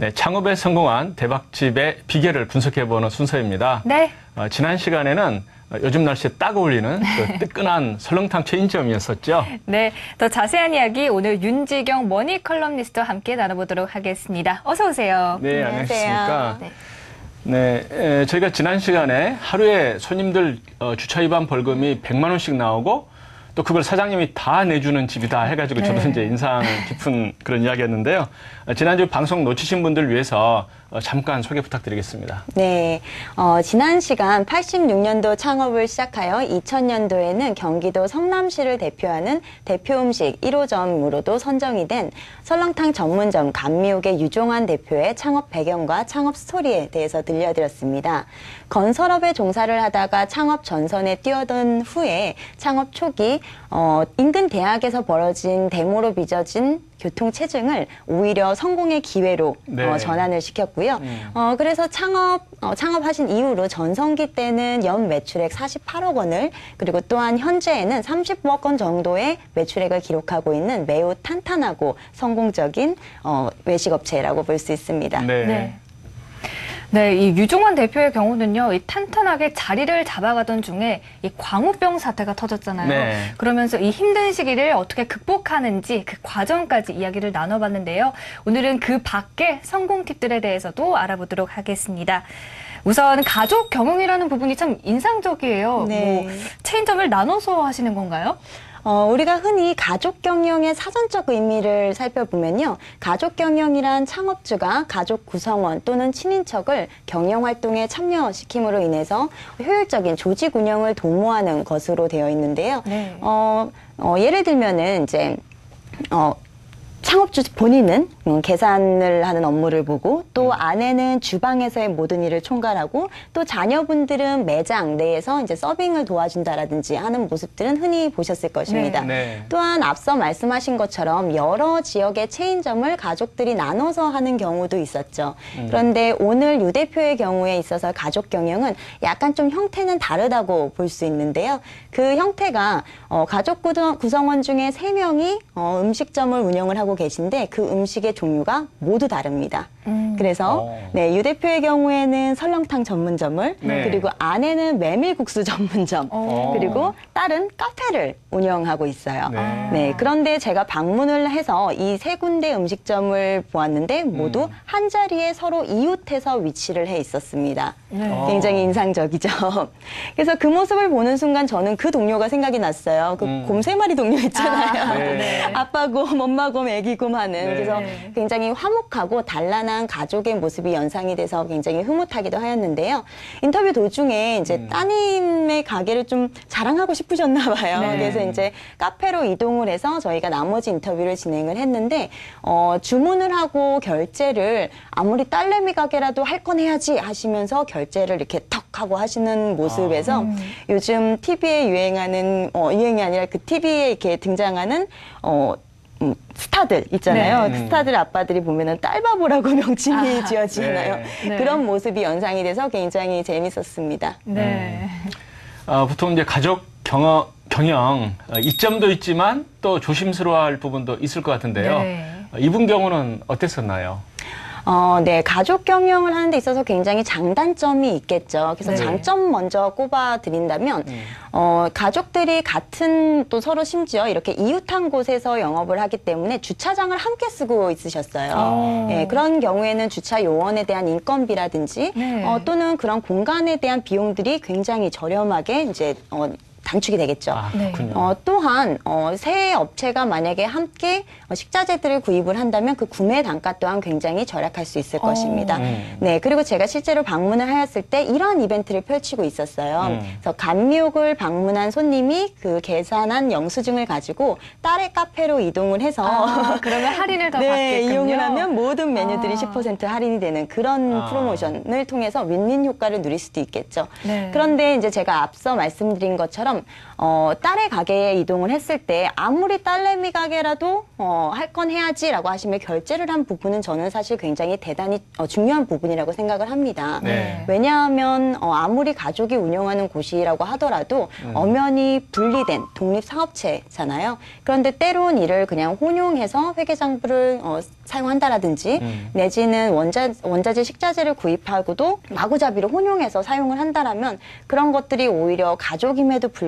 네, 창업에 성공한 대박집의 비결을 분석해보는 순서입니다. 네. 어, 지난 시간에는 어, 요즘 날씨에 딱 어울리는 그 뜨끈한 설렁탕 체인점이었었죠. 네. 더 자세한 이야기 오늘 윤지경 머니 컬럼니스트와 함께 나눠보도록 하겠습니다. 어서 오세요. 네. 안녕하십니까. 네. 네, 에, 저희가 지난 시간에 하루에 손님들 어, 주차 위반 벌금이 100만 원씩 나오고 또 그걸 사장님이 다 내주는 집이다 해가지고 저도 네. 이제 인상 깊은 그런 이야기였는데요. 어, 지난주 방송 놓치신 분들 위해서 어, 잠깐 소개 부탁드리겠습니다. 네, 어, 지난 시간 86년도 창업을 시작하여 2000년도에는 경기도 성남시를 대표하는 대표 음식 1호점으로도 선정이 된 설렁탕 전문점 감미옥의 유종환 대표의 창업 배경과 창업 스토리에 대해서 들려드렸습니다. 건설업에 종사를 하다가 창업 전선에 뛰어든 후에 창업 초기 어, 인근 대학에서 벌어진 데모로 빚어진 교통 체증을 오히려 성공의 기회로 네. 어, 전환을 시켰고요. 음. 어, 그래서 창업, 어, 창업하신 이후로 전성기 때는 연 매출액 48억 원을 그리고 또한 현재에는 30억 원 정도의 매출액을 기록하고 있는 매우 탄탄하고 성공적인 어, 외식업체라고 볼 수 있습니다. 네. 네. 네, 이 유종환 대표의 경우는요, 이 탄탄하게 자리를 잡아가던 중에 이 광우병 사태가 터졌잖아요. 네. 그러면서 이 힘든 시기를 어떻게 극복하는지 그 과정까지 이야기를 나눠봤는데요. 오늘은 그 밖의 성공 팁들에 대해서도 알아보도록 하겠습니다. 우선 가족 경영이라는 부분이 참 인상적이에요. 네. 뭐 체인점을 나눠서 하시는 건가요? 어, 우리가 흔히 가족 경영의 사전적 의미를 살펴보면요. 가족 경영이란 창업주가 가족 구성원 또는 친인척을 경영 활동에 참여시킴으로 인해서 효율적인 조직 운영을 도모하는 것으로 되어 있는데요. 네. 어, 어, 예를 들면은 이제 어, 창업주 본인은 음, 계산을 하는 업무를 보고 또 아내는 주방에서의 모든 일을 총괄하고 또 자녀분들은 매장 내에서 이제 서빙을 도와준다라든지 하는 모습들은 흔히 보셨을 것입니다. 네. 네. 또한 앞서 말씀하신 것처럼 여러 지역의 체인점을 가족들이 나눠서 하는 경우도 있었죠. 그런데 오늘 유 대표의 경우에 있어서 가족 경영은 약간 좀 형태는 다르다고 볼 수 있는데요. 그 형태가 어, 가족 구성- 구성원 중에 세명이 어, 음식점을 운영을 하고 계신데 그 음식의 종류가 모두 다릅니다. 음. 그래서 어. 네, 유 대표의 경우에는 설렁탕 전문점을 네. 그리고 아내는 메밀국수 전문점 어. 그리고 딸은 카페를 운영하고 있어요. 네. 네, 그런데 제가 방문을 해서 이 세 군데 음식점을 보았는데 모두 음. 한 자리에 서로 이웃해서 위치를 해 있었습니다. 네. 어. 굉장히 인상적이죠. 그래서 그 모습을 보는 순간 저는 그 동료가 생각이 났어요. 그 음. 곰세 마리 동료 있잖아요. 아, 네. 아빠곰, 엄마곰, 애기 곰 하는. 네. 그래서 네. 굉장히 화목하고 단란한 가족의 모습이 연상이 돼서 굉장히 흐뭇하기도 하였는데요. 인터뷰 도중에 이제 음. 따님의 가게를 좀 자랑하고 싶으셨나 봐요. 네. 그래서 이제 카페로 이동을 해서 저희가 나머지 인터뷰를 진행을 했는데 어, 주문을 하고 결제를 아무리 딸내미 가게라도 할 건 해야지 하시면서 결제를 이렇게 턱 하고 하시는 모습에서 음. 요즘 TV에 유행하는 어, 유행이 아니라 그 TV에 이렇게 등장하는 어, 음, 스타들 있잖아요. 네. 음. 스타들 아빠들이 보면은 딸바보라고 명칭이 아, 지어지나요? 네. 네. 그런 모습이 연상이 돼서 굉장히 재밌었습니다. 네. 어, 보통 이제 가족 경영, 경영 어, 이점도 있지만 또 조심스러워할 부분도 있을 것 같은데요. 네. 어, 이분 경우는 어땠었나요? 어, 네. 가족 경영을 하는 데 있어서 굉장히 장단점이 있겠죠. 그래서 네. 장점 먼저 꼽아 드린다면, 음. 어, 가족들이 같은 또 서로 심지어 이렇게 이웃한 곳에서 영업을 하기 때문에 주차장을 함께 쓰고 있으셨어요. 아. 예, 그런 경우에는 주차 요원에 대한 인건비라든지, 네. 어, 또는 그런 공간에 대한 비용들이 굉장히 저렴하게 이제, 어, 단축이 되겠죠. 아. 어, 또한 어, 새 업체가 만약에 함께 어, 식자재들을 구입을 한다면 그 구매 단가 또한 굉장히 절약할 수 있을 어. 것입니다. 음. 네, 그리고 제가 실제로 방문을 하였을 때 이러한 이벤트를 펼치고 있었어요. 음. 그래서 감미옥을 방문한 손님이 그 계산한 영수증을 가지고 딸의 카페로 이동을 해서 아, 그러면 할인을 더 네, 받겠군요. 이용을 하면 모든 메뉴들이 아. 10% 할인이 되는 그런 아. 프로모션을 통해서 윈윈 효과를 누릴 수도 있겠죠. 네. 그런데 이제 제가 앞서 말씀드린 것처럼 어, 딸의 가게에 이동을 했을 때 아무리 딸내미 가게라도 어, 할 건 해야지라고 하시면 결제를 한 부분은 저는 사실 굉장히 대단히 어, 중요한 부분이라고 생각을 합니다. 네. 왜냐하면 어, 아무리 가족이 운영하는 곳이라고 하더라도 엄연히 분리된 독립 사업체잖아요. 그런데 때론 이를 그냥 혼용해서 회계장부를 어, 사용한다라든지 음. 내지는 원자 원자재 식자재를 구입하고도 마구잡이로 혼용해서 사용을 한다라면 그런 것들이 오히려 가족임에도 불구하고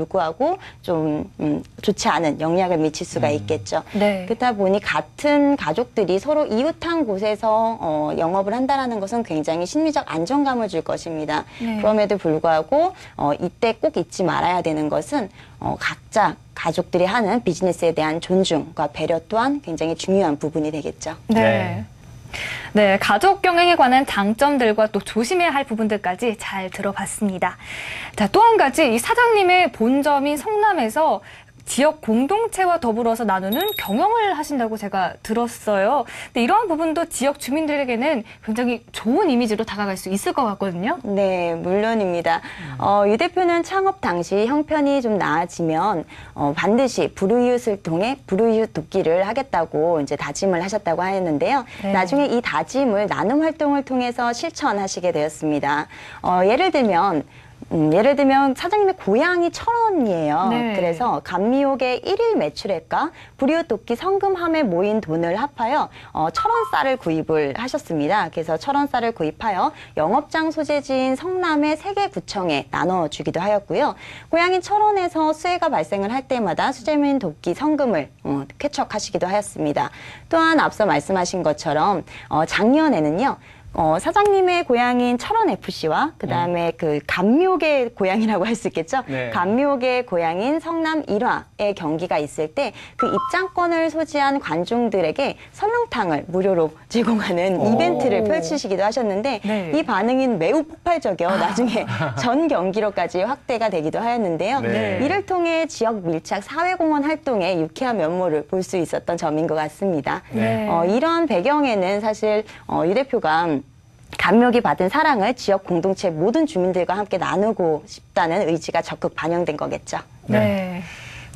좀 음, 좋지 않은 영향을 미칠 수가 음. 있겠죠. 네. 그렇다 보니 같은 가족들이 서로 이웃한 곳에서 어, 영업을 한다라는 것은 굉장히 심리적 안정감을 줄 것입니다. 네. 그럼에도 불구하고 어, 이때 꼭 잊지 말아야 되는 것은 어, 각자 가족들이 하는 비즈니스에 대한 존중과 배려 또한 굉장히 중요한 부분이 되겠죠. 네. 네. 네, 가족 경영에 관한 장점들과 또 조심해야 할 부분들까지 잘 들어봤습니다. 자, 또 한 가지 이 사장님의 본점인 성남에서 지역 공동체와 더불어서 나누는 경영을 하신다고 제가 들었어요. 근데 이러한 부분도 지역 주민들에게는 굉장히 좋은 이미지로 다가갈 수 있을 것 같거든요. 네, 물론입니다. 어, 유 대표는 창업 당시 형편이 좀 나아지면 어, 반드시 불우이웃을 통해 불우이웃 돕기를 하겠다고 이제 다짐을 하셨다고 하였는데요. 네. 나중에 이 다짐을 나눔 활동을 통해서 실천하시게 되었습니다. 어, 예를 들면 음, 예를 들면 사장님의 고향이 철원이에요. 네. 그래서 감미옥의 일일 매출액과 불이웃 돕기 성금함에 모인 돈을 합하여 어, 철원 쌀을 구입을 하셨습니다. 그래서 철원 쌀을 구입하여 영업장 소재지인 성남의 세개 구청에 나눠주기도 하였고요. 고향인 철원에서 수해가 발생을 할 때마다 수재민 돕기 성금을 어, 쾌척하시기도 하였습니다. 또한 앞서 말씀하신 것처럼 어, 작년에는요. 어, 사장님의 고향인 철원FC와 그 다음에 그 감묘의 고향이라고 할 수 있겠죠. 네. 감묘의 고향인 성남 일화의 경기가 있을 때 그 입장권을 소지한 관중들에게 설렁탕을 무료로 제공하는 오. 이벤트를 펼치시기도 하셨는데 네. 이 반응이 매우 폭발적이어 나중에 전 경기로까지 확대가 되기도 하였는데요. 네. 이를 통해 지역 밀착 사회공헌 활동의 유쾌한 면모를 볼 수 있었던 점인 것 같습니다. 네. 어, 이런 배경에는 사실 어, 유 대표가 감명이 받은 사랑을 지역 공동체 모든 주민들과 함께 나누고 싶다는 의지가 적극 반영된 거겠죠. 네.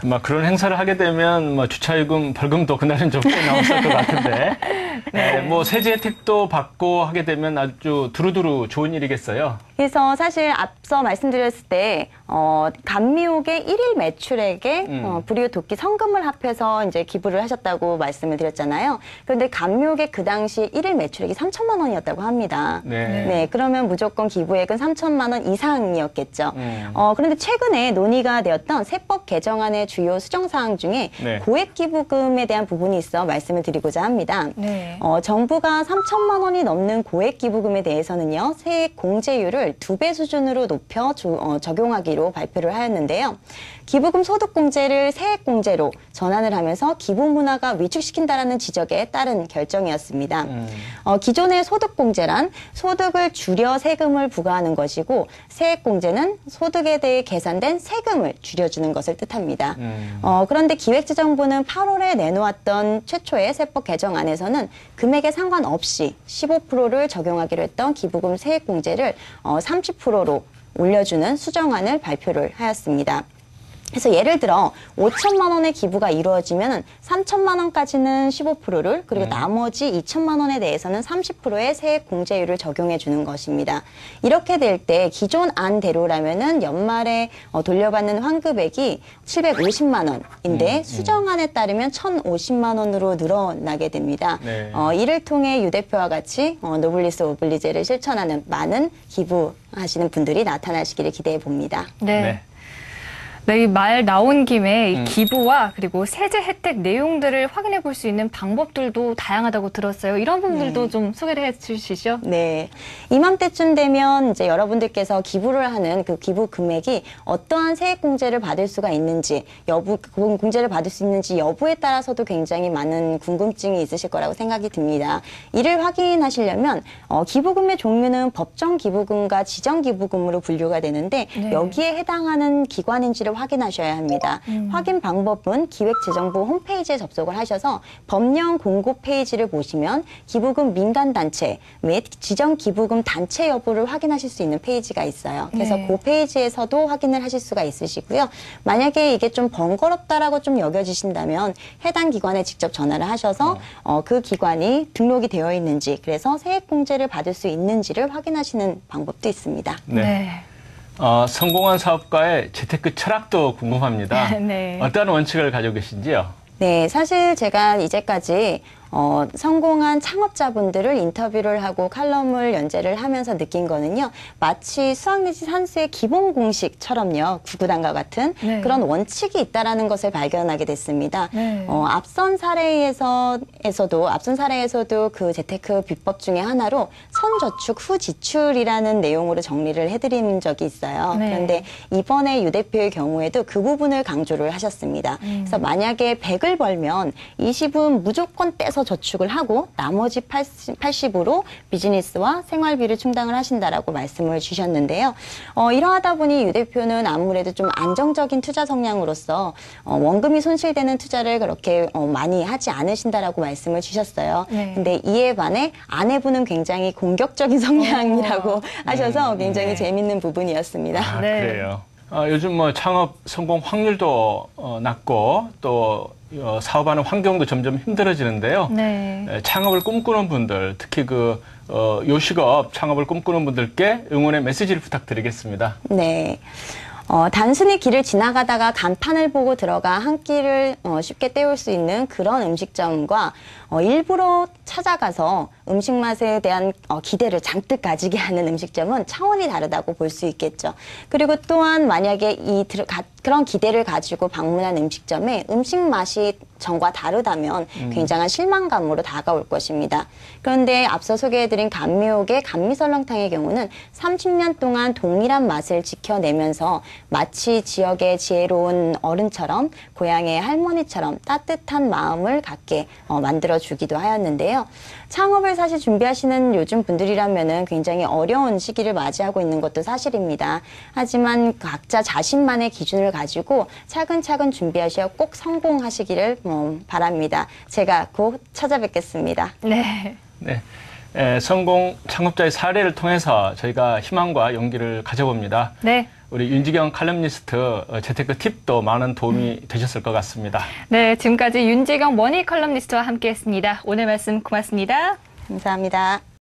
막 그런 행사를 하게 되면 뭐 주차요금 벌금도 그날은 좀꽤 나왔을 것 같은데 네, 뭐 세제 혜택도 받고 하게 되면 아주 두루두루 좋은 일이겠어요. 그래서 사실 앞서 말씀드렸을 때 어, 감미옥의 일일 매출액에 음. 어, 불이웃 돕기 성금을 합해서 이제 기부를 하셨다고 말씀을 드렸잖아요. 그런데 감미옥의 그 당시 일일 매출액이 3천만 원이었다고 합니다. 네. 네, 그러면 무조건 기부액은 3천만 원 이상이었겠죠. 음. 어, 그런데 최근에 논의가 되었던 세법 개정안의 주요 수정 사항 중에 네. 고액 기부금에 대한 부분이 있어 말씀을 드리고자 합니다. 네. 어, 정부가 3천만 원이 넘는 고액 기부금에 대해서는요, 세액 공제율을 두 배 수준으로 높여 조- 어, 적용하기로 발표를 하였는데요. 기부금 소득 공제를 세액 공제로 전환을 하면서 기부 문화가 위축시킨다라는 지적에 따른 결정이었습니다. 음. 어, 기존의 소득 공제란 소득을 줄여 세금을 부과하는 것이고 세액 공제는 소득에 대해 계산된 세금을 줄여주는 것을 뜻합니다. 음. 어, 그런데 기획재정부는 8월에 내놓았던 최초의 세법 개정안에서는 금액에 상관없이 15%를 적용하기로 했던 기부금 세액 공제를 어, 30%로 올려주는 수정안을 발표를 하였습니다. 그래서 예를 들어 5천만 원의 기부가 이루어지면 3천만 원까지는 15%를 그리고 나머지 2천만 원에 대해서는 30%의 세액 공제율을 적용해 주는 것입니다. 이렇게 될 때 기존 안대로라면은 연말에 어, 돌려받는 환급액이 750만 원인데 수정안에 따르면 1,050만 원으로 늘어나게 됩니다. 네. 어, 이를 통해 유 대표와 같이 어, 노블리스 오블리제를 실천하는 많은 기부하시는 분들이 나타나시기를 기대해 봅니다. 네. 네. 네, 이말 나온 김에 이 음. 기부와 그리고 세제 혜택 내용들을 확인해 볼 수 있는 방법들도 다양하다고 들었어요. 이런 부분들도 좀 소개를 해 주시죠. 네. 이맘때쯤 되면 이제 여러분들께서 기부를 하는 그 기부 금액이 어떠한 세액 공제를 받을 수가 있는지, 여부, 그 공제를 받을 수 있는지 여부에 따라서도 굉장히 많은 궁금증이 있으실 거라고 생각이 듭니다. 이를 확인하시려면, 어, 기부금의 종류는 법정 기부금과 지정 기부금으로 분류가 되는데, 네. 여기에 해당하는 기관인지를 확인하셔야 합니다. 확인 방법은 기획재정부 홈페이지에 접속을 하셔서 법령 공고 페이지를 보시면 기부금 민간 단체 및 지정 기부금 단체 여부를 확인하실 수 있는 페이지가 있어요. 그래서 네. 그 페이지에서도 확인을 하실 수가 있으시고요. 만약에 이게 좀 번거롭다라고 좀 여겨지신다면 해당 기관에 직접 전화를 하셔서 어, 그 기관이 등록이 되어 있는지 그래서 세액공제를 받을 수 있는지를 확인하시는 방법도 있습니다. 네. 어, 성공한 사업가의 재테크 철학도 궁금합니다. 네. 어떤 원칙을 가지고 계신지요? 네, 사실 제가 이제까지 어, 성공한 창업자분들을 인터뷰를 하고 칼럼을 연재를 하면서 느낀 거는요. 마치 수학 내지 산수의 기본 공식처럼요. 구구단과 같은 네. 그런 원칙이 있다라는 것을 발견하게 됐습니다. 네. 어, 앞선 사례에서 에서도 앞선 사례에서도 그 재테크 비법 중에 하나로 선저축 후 지출이라는 내용으로 정리를 해드린 적이 있어요. 네. 그런데 이번에 유 대표의 경우에도 그 부분을 강조를 하셨습니다. 그래서 만약에 100을 벌면 20은 무조건 떼서 저축을 하고 나머지 80, 80으로 비즈니스와 생활비를 충당을 하신다라고 말씀을 주셨는데요. 어, 이러하다 보니 유 대표는 아무래도 좀 안정적인 투자 성향으로서 어, 원금이 손실되는 투자를 그렇게 어, 많이 하지 않으신다라고 말씀을 주셨어요. 네. 근데 이에 반해 아내분은 굉장히 공격적인 성향이라고 어. 하셔서 굉장히 네. 재밌는 부분이었습니다. 아, 네. 그래요. 어, 요즘 뭐 창업 성공 확률도 어, 낮고 또 어, 사업하는 환경도 점점 힘들어지는데요. 네. 에, 창업을 꿈꾸는 분들, 특히 그 어, 요식업 창업을 꿈꾸는 분들께 응원의 메시지를 부탁드리겠습니다. 네. 어, 단순히 길을 지나가다가 간판을 보고 들어가 한 끼를 어, 쉽게 때울 수 있는 그런 음식점과 어, 일부러 찾아가서 음식 맛에 대한 어, 기대를 잔뜩 가지게 하는 음식점은 차원이 다르다고 볼 수 있겠죠. 그리고 또한 만약에 이 들- 가- 그런 기대를 가지고 방문한 음식점에 음식 맛이 전과 다르다면 굉장한 실망감으로 다가올 것입니다. 그런데 앞서 소개해드린 감미옥의 감미설렁탕의 경우는 30년 동안 동일한 맛을 지켜내면서 마치 지역의 지혜로운 어른처럼 고향의 할머니처럼 따뜻한 마음을 갖게 어, 만들어주기도 하였는데요. 창업을 사실 준비하시는 요즘 분들이라면은 굉장히 어려운 시기를 맞이하고 있는 것도 사실입니다. 하지만 각자 자신만의 기준을 가지고 차근차근 준비하셔 꼭 성공하시기를 뭐 바랍니다. 제가 곧 찾아뵙겠습니다. 네. 네. 에, 성공 창업자의 사례를 통해서 저희가 희망과 용기를 가져봅니다. 네. 우리 윤지경 칼럼니스트 어, 재테크 팁도 많은 도움이 되셨을 것 같습니다. 네. 지금까지 윤지경 머니 컬럼니스트와 함께 했습니다. 오늘 말씀 고맙습니다. 감사합니다.